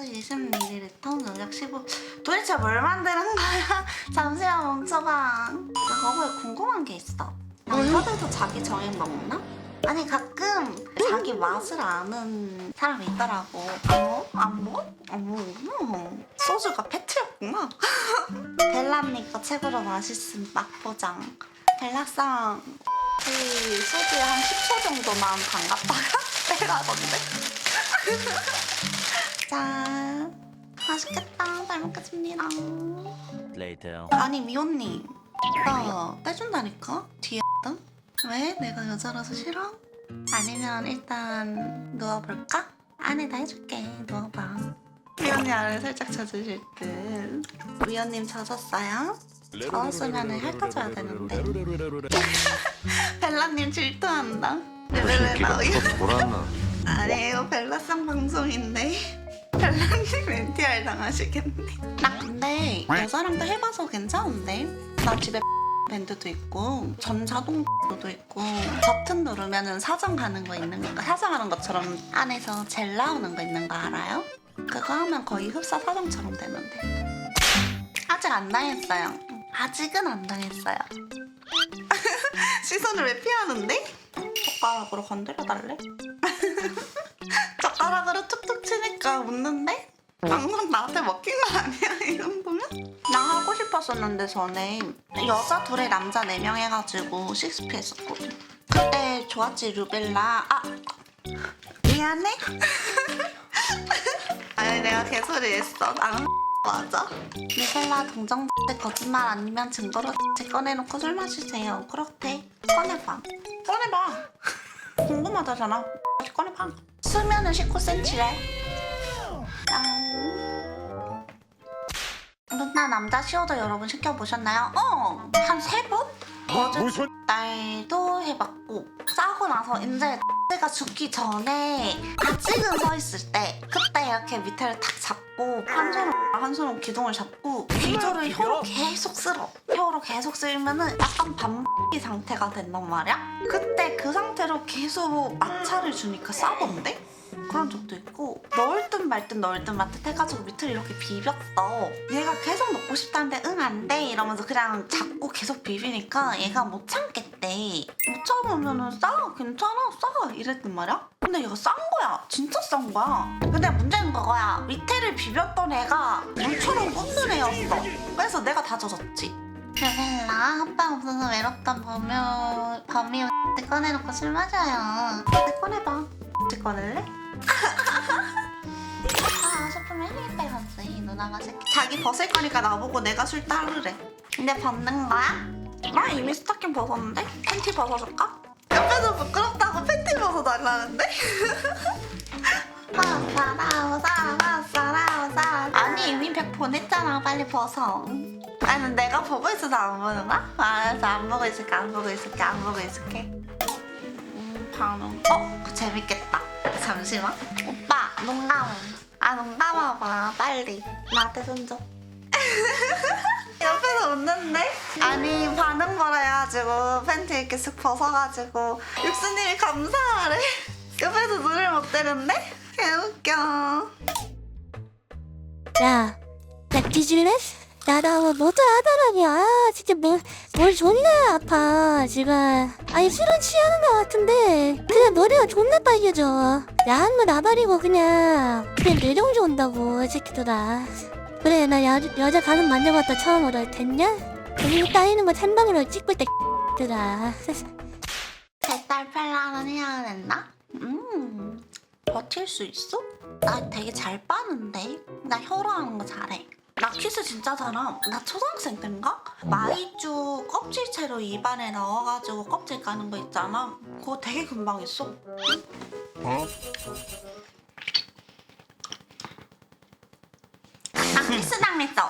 가스 20ml, 노력 15. 도대체 뭘 만드는 거야? 잠시만 멈춰봐. 나 거기에 궁금한 게 있어. 남자들도 자기 정액 먹나? 아니 가끔 자기 맛을 아는 사람이 있더라고. 어? 안 먹어? 안 먹어. 소주가 페트였구나. 벨라님 거 최고로 맛있음 맛보장. 벨라상 그 소주에 한 10초 정도만 담갔다가 빼라던데. 짠. 맛있겠다. 잘 먹겠습니다. Later. 아니 미호님 나 떼준다니까 뒤에 등 왜? 내가 여자라서 싫어? 아니면 일단 누워볼까? 안에 다 해줄게 누워봐 미호님 아래 살짝 젖으실 듯 미호님 젖었어요? 젖었으면 핥아줘야 되는데 벨라님 질투한다 레벨레나 돌았나? 아니 이거 벨라상 방송인데 NTR 당하시겠네 나 근데 여자랑도 해봐서 괜찮은데 나 집에 밴드도 있고 전자동도 있고 버튼 누르면은 사정 가는 거 있는 거 사정하는 것처럼 안에서 젤 나오는 거 있는 거 알아요? 그거 하면 거의 흡사 사정처럼 되는데 아직 안 당했어요 아직은 안 당했어요 시선을 왜 피하는데? 젓가락으로 건드려 달래? 젓가락으로 툭툭 치니까 웃는데? 방금 나한테 먹힌 거 아니야? 이 정도면? 나 하고 싶었었는데 전에 여자 둘에 남자 네 명 해가지고 식스피 했었거든. 그때 좋았지 루벨라 아 미안해. 아니 내가 개소리 했어. 나는 맞아? 루벨라 동정 거짓말 아니면 증거로 꺼내놓고 술 마시세요. 그렇대. 꺼내봐. 꺼내봐. 궁금하다잖아. 꺼내봐. 수면은 19cm래 짠 누나 남자 시어도 여러분 시켜보셨나요? 어! 한 세 번? 어제 날도 해봤고 싸고 나서 이제 가 죽기 전에 아직은 서 있을 때 그때 이렇게 밑에를 탁 잡고 한 손으로 한 손으로 기둥을 잡고 기조를 혀로 계속 쓸어 혀로 계속 쓸면은 약간 반비 상태가 된단 말이야 그때 그 상태로 계속 마찰을 주니까 싸던데? 그런 적도 있고 넣을 듯 말 듯 넣을 듯 말 듯 해가지고 밑을 이렇게 비볐어. 얘가 계속 넣고 싶다는데 응 안 돼 이러면서 그냥 잡고 계속 비비니까 얘가 못 참겠대. 못 참으면은 싸 괜찮아 싸 이랬단 말이야? 근데 얘가 싼 거야 진짜 싼 거야. 근데 문제는 그거야 밑에를 비볐던 애가 물처럼 굽는 애였어. 그래서 내가 다 젖었지. 루벨라 한방 없어서 외롭던 범유 범이 꺼내놓고 술 마셔요. 꺼내봐 꺼낼래? 아 싶으면 헬기 빼야지 누나가 새끼 자기 벗을 거니까 나보고 내가 술 따르래 근데 벗는 거야? 나 이미 스타킹 벗었는데? 팬티 벗어줄까? 옆에서 부끄럽다고 팬티 벗어달라는데? 아니 이미 백 보냈잖아 빨리 벗어 아니 내가 보고 있어서 안 보는 거야? 알았어 안 보고 있을게 안 보고 있을게 안 보고 있을게 음 반응 어? 그거 재밌겠다 잠시만 오빠 농담 아 농담해봐 빨리 나한테 손줘 옆에서 웃는데? 아니 반응 보내가지고 팬티 이렇게 쓱 벗어가지고 육수님이 감사하래 옆에서 눈을 못 때는데? 개웃겨 야, 나 뒤질래? 나나 모자 하더라니. 아, 진짜 뭐, 뭘 존나 아파, 지금. 아니, 술은 취하는 것 같은데, 그냥 머리가 존나 빨개져. 야한 거 나발이고, 그냥, 그냥 뇌정지 온다고, 이 새끼들아. 그래, 나 여, 여자 가슴 만져봤다, 처음으로. 됐냐? 분위기 따이는 거 찬방으로 찍고 있다, 들아. 배달 펠라는 해야 된다? 음 버틸 수 있어? 나 되게 잘 빠는데 나 혀로 하는 거 잘해 나 키스 진짜 잘함. 나 초등학생 때인가? 마이쮸 껍질 채로 입안에 넣어가지고 껍질 까는 거 있잖아. 그거 되게 금방 했어. 나 키스 당했어